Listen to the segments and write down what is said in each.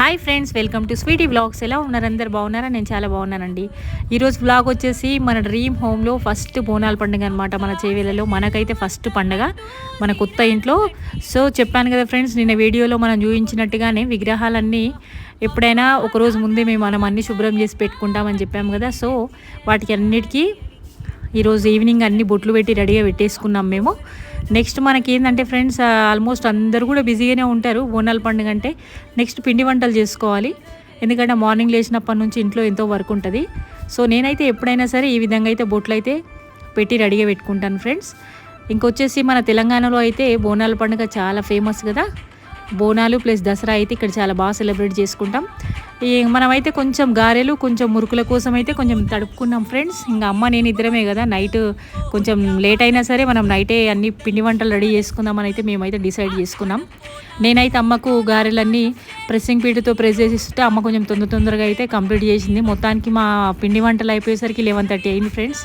Hi friends welcome to sweety blogs ఎలా ఉన్నారు? అందరు బాగున్నారా? నేను చాలా బాగున్నానండి. ఈరోజు బ్లాగ్ వచ్చేసి మన డ్రీమ్ హోమ్లో ఫస్ట్ బోనాల పండుగ అనమాట మన చేవేలలో మనకైతే ఫస్ట్ పండుగ మన కొత్త ఇంట్లో. సో చెప్పాను కదా ఫ్రెండ్స్ నిన్న వీడియోలో మనం చూపించినట్టుగానే విగ్రహాలన్నీ ఎప్పుడైనా ఒక రోజు ముందే మేము మనం అన్ని శుభ్రం చేసి పెట్టుకుంటామని చెప్పాము కదా. సో వాటికి అన్నిటికీ ఈరోజు ఈవినింగ్ అన్ని బొట్లు పెట్టి రెడీగా పెట్టేసుకున్నాం మేము. నెక్స్ట్ మనకి ఏంటంటే ఫ్రెండ్స్ ఆల్మోస్ట్ అందరూ కూడా బిజీగానే ఉంటారు. బోనాల పండుగ అంటే నెక్స్ట్ పిండి వంటలు చేసుకోవాలి. ఎందుకంటే మార్నింగ్ లేచినప్పటి నుంచి ఇంట్లో ఎంతో వర్క్ ఉంటుంది. సో నేనైతే ఎప్పుడైనా సరే ఈ విధంగా అయితే బొట్లు అయితే పెట్టి రెడీగా పెట్టుకుంటాను ఫ్రెండ్స్ ఇంకొచ్చేసి మన తెలంగాణలో అయితే బోనాల పండుగ చాలా ఫేమస్ కదా. బోనాలు ప్లస్ దసరా అయితే ఇక్కడ చాలా బాగా సెలబ్రేట్ చేసుకుంటాం. మనమైతే కొంచెం గారెలు కొంచెం మురుకుల కోసం అయితే కొంచెం తడుపుకున్నాం ఫ్రెండ్స్. ఇంకా అమ్మ నేను ఇద్దరమే కదా నైట్ కొంచెం లేట్ అయినా సరే మనం నైటే అన్ని పిండి వంటలు రెడీ చేసుకుందామని అయితే మేమైతే డిసైడ్ చేసుకున్నాం. నేనైతే అమ్మకు గారెలన్నీ ప్రెస్సింగ్ పీటుతో ప్రెస్ చేసిస్తే అమ్మ కొంచెం తొందర తొందరగా అయితే కంప్లీట్ చేసింది. మొత్తానికి మా పిండి వంటలు అయిపోయేసరికి లెవెన్ థర్టీ అయింది ఫ్రెండ్స్.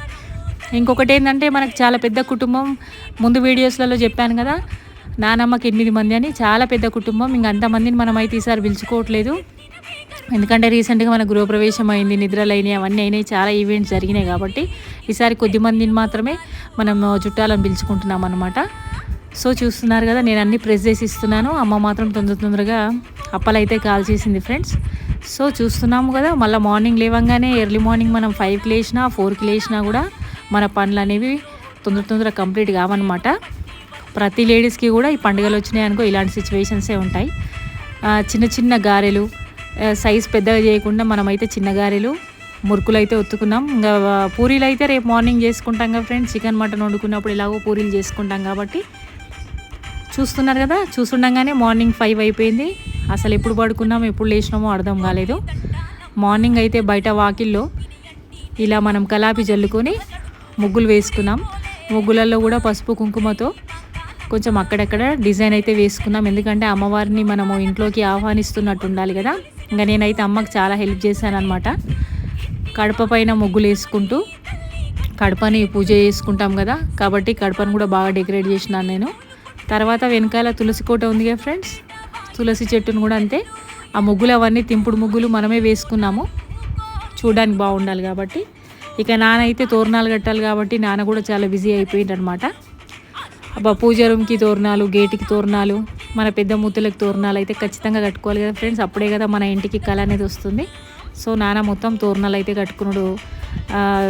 ఇంకొకటి ఏంటంటే మనకు చాలా పెద్ద కుటుంబం. ముందు వీడియోస్లలో చెప్పాను కదా నానమ్మకి ఎనిమిది మంది అని చాలా పెద్ద కుటుంబం. ఇంక అంతమందిని మనం అయితే ఈసారి పిలుచుకోవట్లేదు. ఎందుకంటే రీసెంట్గా మన గృహప్రవేశం అయింది నిద్రలు అయినాయి అవన్నీ అయినాయి. చాలా ఈవెంట్స్ జరిగినాయి కాబట్టి ఈసారి కొద్ది మందిని మాత్రమే మనం చుట్టాలను పిలుచుకుంటున్నాం అనమాట సో చూస్తున్నారు కదా నేను అన్ని ప్రెస్ చేసి ఇస్తున్నాను. అమ్మ మాత్రం తొందర తొందరగా అప్పలైతే కాల్ చేసింది ఫ్రెండ్స్. సో చూస్తున్నాము కదా మళ్ళీ మార్నింగ్ లేవంగానే ఎర్లీ మార్నింగ్ మనం ఫైవ్కి లేచినా ఫోర్కి లేచినా కూడా మన పనులు అనేవి తొందర తొందరగా కంప్లీట్ కావన్నమాట. ప్రతి లేడీస్కి కూడా ఈ పండుగలు వచ్చినాయి అనుకో ఇలాంటి సిచ్యువేషన్సే ఉంటాయి. చిన్న చిన్న గారెలు సైజ్ పెద్దగా చేయకుండా మనమైతే చిన్న గారెలు మురుకులు అయితే ఒత్తుకున్నాం. ఇంకా పూరీలు అయితే రేపు మార్నింగ్ చేసుకుంటాం కదా ఫ్రెండ్స్. చికెన్ మటన్ వండుకున్నప్పుడు ఇలాగో పూరీలు చేసుకుంటాం కాబట్టి చూస్తున్నారు కదా చూస్తుండగానే మార్నింగ్ ఫైవ్ అయిపోయింది. అసలు ఎప్పుడు పడుకున్నాం ఎప్పుడు లేచినామో అర్థం కాలేదు. మార్నింగ్ అయితే బయట వాకిల్లో ఇలా మనం కలాపి జల్లుకొని ముగ్గులు వేసుకున్నాం. ముగ్గులలో కూడా పసుపు కుంకుమతో కొంచెం అక్కడక్కడ డిజైన్ అయితే వేసుకున్నాం ఎందుకంటే అమ్మవారిని మనము ఇంట్లోకి ఆహ్వానిస్తున్నట్టు ఉండాలి కదా. ఇంకా నేనైతే అమ్మకి చాలా హెల్ప్ చేశాను అనమాట కడప పైన ముగ్గులు వేసుకుంటూ కడపని పూజ చేసుకుంటాం కదా. కాబట్టి కడపను కూడా బాగా డెకరేట్ చేసినాను నేను. తర్వాత వెనకాల తులసి కోట ఉంది కదా ఫ్రెండ్స్. తులసి చెట్టును కూడా అంతే. ఆ ముగ్గులు అవన్నీ తింపుడు ముగ్గులు మనమే వేసుకున్నాము. చూడడానికి బాగుండాలి కాబట్టి. ఇక నాన్న అయితే తోరణాలు కట్టాలి కాబట్టి నాన్న కూడా చాలా బిజీ అయిపోయింది అనమాట అబ్బా పూజ రూమ్కి తోరణాలు గేటుకి తోరణాలు మన పెద్ద మూతులకు తోరణాలు అయితే ఖచ్చితంగా కట్టుకోవాలి కదా ఫ్రెండ్స్ అప్పుడే కదా మన ఇంటికి కళ అనేది వస్తుంది. సో నాన్న మొత్తం తోరణాలు అయితే కట్టుకున్నాడు.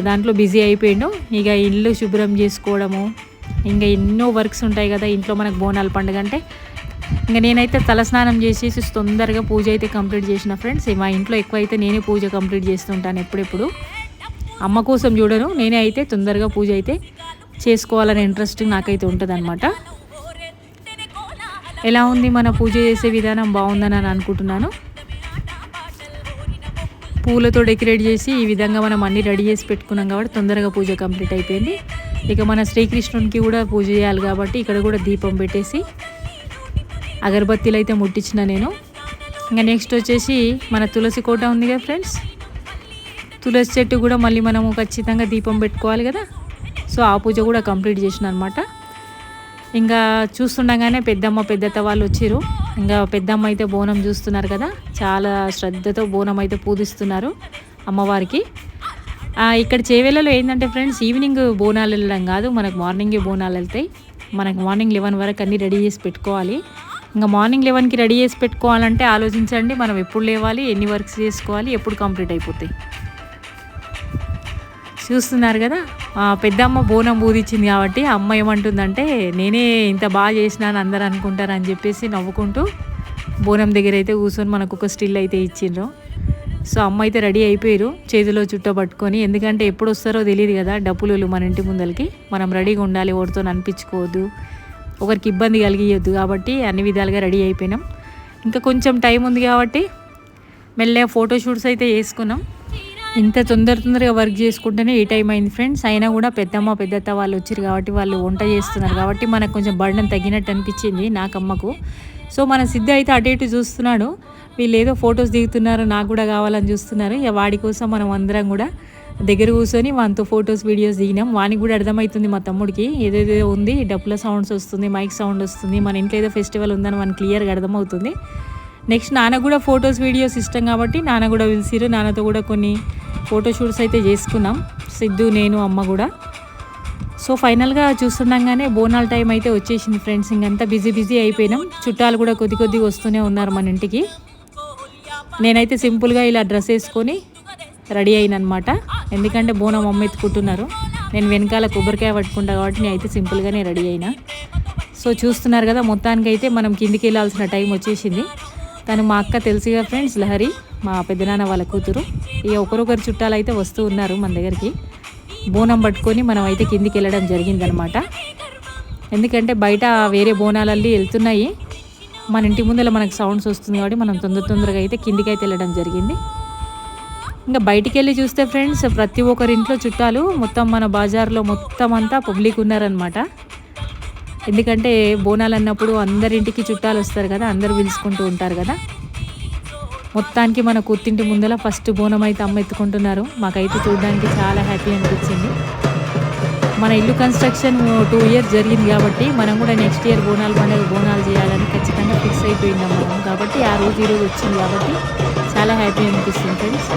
దాంట్లో బిజీ అయిపోయిండు. ఇక ఇల్లు శుభ్రం చేసుకోవడము ఇంకా ఎన్నో వర్క్స్ ఉంటాయి కదా ఇంట్లో మనకు బోనాల పండుగ అంటే. ఇంకా నేనైతే తలస్నానం చేసేసి తొందరగా పూజ అయితే కంప్లీట్ చేసిన ఫ్రెండ్స్ మా ఇంట్లో ఎక్కువ అయితే నేనే పూజ కంప్లీట్ చేస్తుంటాను ఎప్పుడెప్పుడు. అమ్మ కోసం చూడను నేనే అయితే తొందరగా పూజ అయితే చేసుకోవాలనే ఇంట్రెస్ట్ నాకైతే ఉంటుంది అనమాట ఎలా ఉంది మన పూజ చేసే విధానం బాగుందని అని అనుకుంటున్నాను. పూలతో డెకరేట్ చేసి ఈ విధంగా మనం అన్ని రెడీ చేసి పెట్టుకున్నాం కాబట్టి తొందరగా పూజ కంప్లీట్ అయిపోయింది. ఇక మన శ్రీకృష్ణునికి కూడా పూజ చేయాలి కాబట్టి ఇక్కడ కూడా దీపం పెట్టేసి అగరబత్తీలు అయితే ముట్టించిన నేను. ఇంకా నెక్స్ట్ వచ్చేసి మన తులసి కోట ఉంది కదా ఫ్రెండ్స్ తులసి చెట్టు కూడా మళ్ళీ మనము ఖచ్చితంగా దీపం పెట్టుకోవాలి కదా. సో ఆ పూజ కూడా కంప్లీట్ చేసిన అనమాట ఇంకా చూస్తుండగానే పెద్దమ్మ పెద్దత్త వాళ్ళు వచ్చారు ఇంకా పెద్దమ్మ అయితే బోనం చూస్తున్నారు కదా. చాలా శ్రద్ధతో బోనం అయితే పూజిస్తున్నారు అమ్మవారికి. ఇక్కడ చేవేళ్ళలో ఏంటంటే ఫ్రెండ్స్ ఈవినింగ్ బోనాలు వెళ్ళడం కాదు మనకు మార్నింగే బోనాలు వెళ్తాయి. మనకు మార్నింగ్ లెవెన్ వరకు అన్నీ రెడీ చేసి పెట్టుకోవాలి. ఇంకా మార్నింగ్ లెవెన్కి రెడీ చేసి పెట్టుకోవాలంటే ఆలోచించండి మనం ఎప్పుడు లేవాలి ఎన్ని వర్క్స్ చేసుకోవాలి ఎప్పుడు కంప్లీట్ అయిపోతాయి. చూస్తున్నారు కదా? పెద్దమ్మ బోనం బూదిచ్చింది కాబట్టి అమ్మ ఏమంటుందంటే నేనే ఇంత బాగా చేసినాను అందరు అనుకుంటారని చెప్పేసి నవ్వుకుంటూ బోనం దగ్గర అయితే కూర్చొని మనకు ఒక స్టిల్ అయితే ఇచ్చిండ్రు. సో అమ్మ అయితే రెడీ అయిపోయారు చేతిలో చుట్ట పట్టుకొని. ఎందుకంటే ఎప్పుడు వస్తారో తెలియదు కదా డప్పులు మన ఇంటి ముందలకి. మనం రెడీగా ఉండాలి ఎవరితో అనిపించుకోవద్దు. ఒకరికి ఇబ్బంది కలిగియొద్దు కాబట్టి అన్ని విధాలుగా రెడీ అయిపోయినాం. ఇంకా కొంచెం టైం ఉంది కాబట్టి మెల్లగా ఫోటోషూట్స్ అయితే వేసుకున్నాం ఇంత తొందర తొందరగా వర్క్ చేసుకుంటేనే ఈ టైం అయింది ఫ్రెండ్స్. అయినా కూడా పెద్దమ్మ పెద్దత్త వాళ్ళు వచ్చారు కాబట్టి వాళ్ళు వంట చేస్తున్నారు కాబట్టి మనకు కొంచెం బర్డన్ తగ్గినట్టు అనిపించింది నాకు అమ్మకు సో మన సిద్ధ అయితే అటు ఇటు చూస్తున్నాడు. వీళ్ళు ఏదో ఫొటోస్ దిగుతున్నారు నాకు కూడా కావాలని చూస్తున్నారు. ఇక వాడి కోసం మనం అందరం కూడా దగ్గర కూర్చొని వానితో ఫొటోస్ వీడియోస్ దిగినాం. వానికి కూడా అర్థమవుతుంది మా తమ్ముడికి. ఏదేదో ఉంది డప్పుల సౌండ్స్ వస్తుంది మైక్ సౌండ్ వస్తుంది. మన ఇంట్లో ఏదో ఫెస్టివల్ ఉందని మనకి క్లియర్గా అర్థమవుతుంది. నెక్స్ట్ నాన్న కూడా ఫొటోస్ వీడియోస్ ఇష్టం కాబట్టి నాన్న కూడా పిలిచిరు నాన్నతో కూడా కొన్ని ఫోటోషూట్స్ అయితే చేసుకున్నాం. సిద్ధు నేను అమ్మ కూడా. సో ఫైనల్గా చూస్తుండగానే బోనాల టైం అయితే వచ్చేసింది ఫ్రెండ్స్. ఇంకంతా బిజీ బిజీ అయిపోయినాం. చుట్టాలు కూడా కొద్ది కొద్దిగా వస్తూనే ఉన్నారు మన ఇంటికి. నేనైతే సింపుల్గా ఇలా డ్రెస్ వేసుకొని రెడీ అయినమాట ఎందుకంటే బోనం అమ్మ ఎత్తుకుంటున్నారు. నేను వెనకాల కొబ్బరికాయ పట్టుకుంటా కాబట్టి నేను అయితే సింపుల్గానే రెడీ అయినా. సో చూస్తున్నారు కదా మొత్తానికి అయితే మనం కిందికి వెళ్ళాల్సిన టైం వచ్చేసింది. తను మా అక్క తెలుసుగా ఫ్రెండ్స్ లహరి మా పెద్దనాన్న వాళ్ళ కూతురు. ఇక ఒకరొకరు చుట్టాలు అయితే వస్తూ ఉన్నారు మన దగ్గరికి. బోనం పట్టుకొని మనం అయితే కిందికి వెళ్ళడం జరిగిందనమాట ఎందుకంటే బయట వేరే బోనాలల్లి వెళ్తున్నాయి. మన ఇంటి ముందర మనకు సౌండ్స్ వస్తుంది కాబట్టి మనం తొందర తొందరగా అయితే కిందికి అయితే వెళ్ళడం జరిగింది. ఇంకా బయటికి వెళ్ళి చూస్తే ఫ్రెండ్స్ ప్రతి ఒక్కరి ఇంట్లో చుట్టాలు మొత్తం మన బజార్లో మొత్తం అంతా పబ్లిక్ ఉన్నారనమాట ఎందుకంటే బోనాలు అన్నప్పుడు అందరింటికి చుట్టాలు వస్తారు కదా అందరు పిలుచుకుంటూ ఉంటారు కదా. మొత్తానికి మన కొత్తింటి ముందర ఫస్ట్ బోనం అయితే అమ్మ ఎత్తుకుంటున్నారు. మాకైతే చూడడానికి చాలా హ్యాపీ అనిపించింది. మన ఇల్లు కన్స్ట్రక్షన్ టూ ఇయర్స్ జరిగింది కాబట్టి మనం కూడా నెక్స్ట్ ఇయర్ బోనాలు పండుగ బోనాలు చేయాలని ఖచ్చితంగా ఫిక్స్ అయిపోయిందాం మనం కాబట్టి ఆ రోజు ఈరోజు వచ్చింది కాబట్టి చాలా హ్యాపీ అనిపిస్తుంది ఫ్రెండ్స్.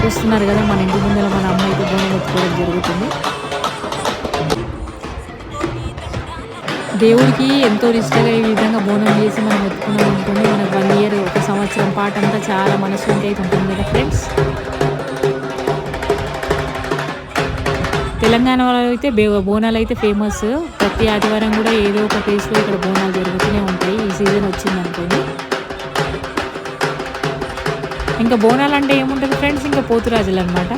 చూస్తున్నారు కదా మన ఇంటి ముందర మన అమ్మాయికి బోనం ఎత్తుకోవడం జరుగుతుంది. దేవుడికి ఎంతో ఇష్టంగా ఈ విధంగా బోనం చేసి మనం ఎత్తుకున్నాం అనుకోండి మనకు వన్ ఇయర్ ఒక సంవత్సరం పాటు అంతా చాలా మనసు అయితే ఉంటుంది కదా ఫ్రెండ్స్ వాళ్ళు అయితే బోనాలు అయితే ఫేమస్ ప్రతి ఆదివారం కూడా ఏదో ఒక ప్లేస్లో ఇక్కడ బోనాలు జరుగుతూనే ఉంటాయి. ఈ సీజన్ వచ్చింది అనుకోండి. ఇంకా బోనాలు అంటే ఏముంటుంది ఫ్రెండ్స్ ఇంకా పోతురాజులు అనమాట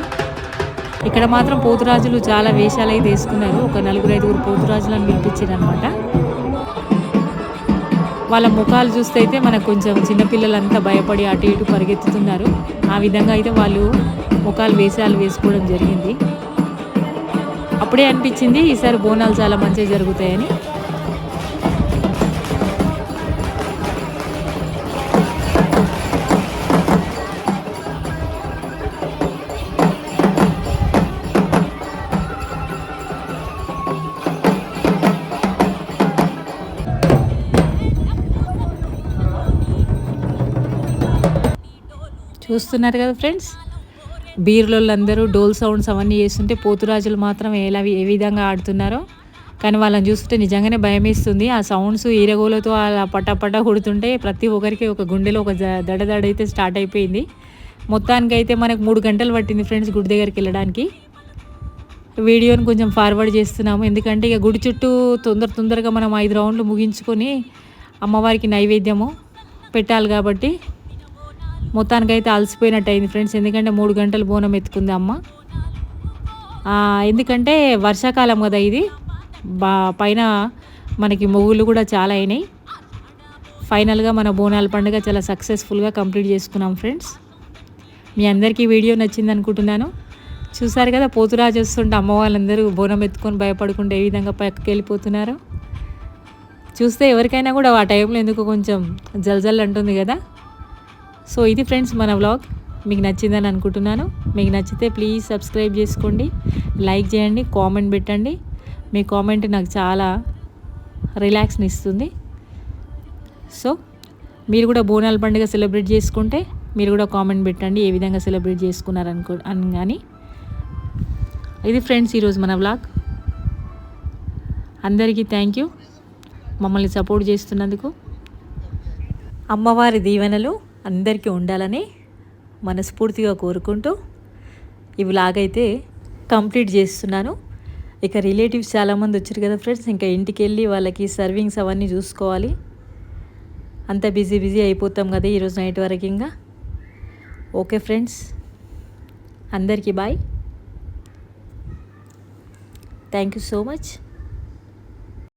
ఇక్కడ మాత్రం పోతురాజులు చాలా వేషాలు అయితే వేసుకున్నారు. ఒక నలుగురు ఐదుగురు పోతురాజులను పిలిపించారు అనమాట వాళ్ళ ముఖాలు చూస్తే అయితే మనకు కొంచెం చిన్నపిల్లలంతా భయపడి అటు ఇటు పరిగెత్తుతున్నారు. ఆ విధంగా అయితే వాళ్ళు ముఖాలు వేషాలు వేసుకోవడం జరిగింది. అప్పుడే అనిపించింది ఈసారి బోనాలు చాలా మంచిగా జరుగుతాయని. చూస్తున్నారు కదా ఫ్రెండ్స్? అందరూ డోల్ సౌండ్స్ అవన్నీ చేస్తుంటే పోతురాజులు మాత్రం ఎలా ఏ విధంగా ఆడుతున్నారో. కానీ వాళ్ళని చూస్తుంటే నిజంగానే భయం వేస్తుంది ఆ సౌండ్స్ ఈరగోలతో అలా పట్టపట్ట కొడుతుంటే ప్రతి ఒక్కరికి ఒక గుండెలో ఒక దడదడ అయితే స్టార్ట్ అయిపోయింది. మొత్తానికి అయితే మనకు మూడు గంటలు పట్టింది ఫ్రెండ్స్ గుడి దగ్గరికి వెళ్ళడానికి. వీడియోని కొంచెం ఫార్వర్డ్ చేస్తున్నాము. ఎందుకంటే ఇక గుడి చుట్టూ తొందర తొందరగా మనం ఐదు రౌండ్లు ముగించుకొని అమ్మవారికి నైవేద్యము పెట్టాలి కాబట్టి మొత్తానికి అయితే అలసిపోయినట్టు అయింది ఫ్రెండ్స్. ఎందుకంటే మూడు గంటలు బోనం ఎత్తుకుంది అమ్మ. ఎందుకంటే వర్షాకాలం కదా ఇది. బా పైన మనకి మొగ్గులు కూడా చాలా అయినాయి. ఫైనల్గా మన బోనాల పండుగ చాలా సక్సెస్ఫుల్గా కంప్లీట్ చేసుకున్నాం ఫ్రెండ్స్. మీ అందరికీ వీడియో నచ్చింది అనుకుంటున్నాను. చూసారు కదా పోతురాజు వస్తుంటే అమ్మ వాళ్ళందరూ బోనం ఎత్తుకొని భయపడుకుంటే ఏ విధంగా పక్కకి వెళ్ళిపోతున్నారు. చూస్తే ఎవరికైనా కూడా ఆ టైంలో ఎందుకు కొంచెం జల్జల్ అంటుంది కదా. సో ఇది ఫ్రెండ్స్ మన వ్లాగ్. మీకు నచ్చిందని అనుకుంటున్నాను. మీకు నచ్చితే ప్లీజ్ సబ్స్క్రైబ్ చేసుకోండి. లైక్ చేయండి కామెంట్ పెట్టండి. మీ కామెంట్ నాకు చాలా రిలాక్స్ని ఇస్తుంది. సో మీరు కూడా బోనాల పండుగ సెలబ్రేట్ చేసుకుంటే మీరు కూడా కామెంట్ పెట్టండి ఏ విధంగా సెలబ్రేట్ చేసుకున్నారనుకో అని కానీ ఇది ఫ్రెండ్స్ ఈరోజు మన వ్లాగ్. అందరికీ థ్యాంక్ యూ మమ్మల్ని సపోర్ట్ చేస్తున్నందుకు. అమ్మవారి దీవెనలు అందరికీ ఉండాలని మనస్ఫూర్తిగా కోరుకుంటూ ఇవి లాగైతే కంప్లీట్ చేస్తున్నాను. ఇక రిలేటివ్స్ చాలామంది వచ్చారు కదా ఫ్రెండ్స్ ఇంకా ఇంటికి వెళ్ళి వాళ్ళకి సర్వింగ్స్ అవన్నీ చూసుకోవాలి. అంత బిజీ బిజీ అయిపోతాం కదా ఈరోజు నైట్ వరకు ఇంకా. ఓకే ఫ్రెండ్స్ అందరికీ bye. Thank you so much.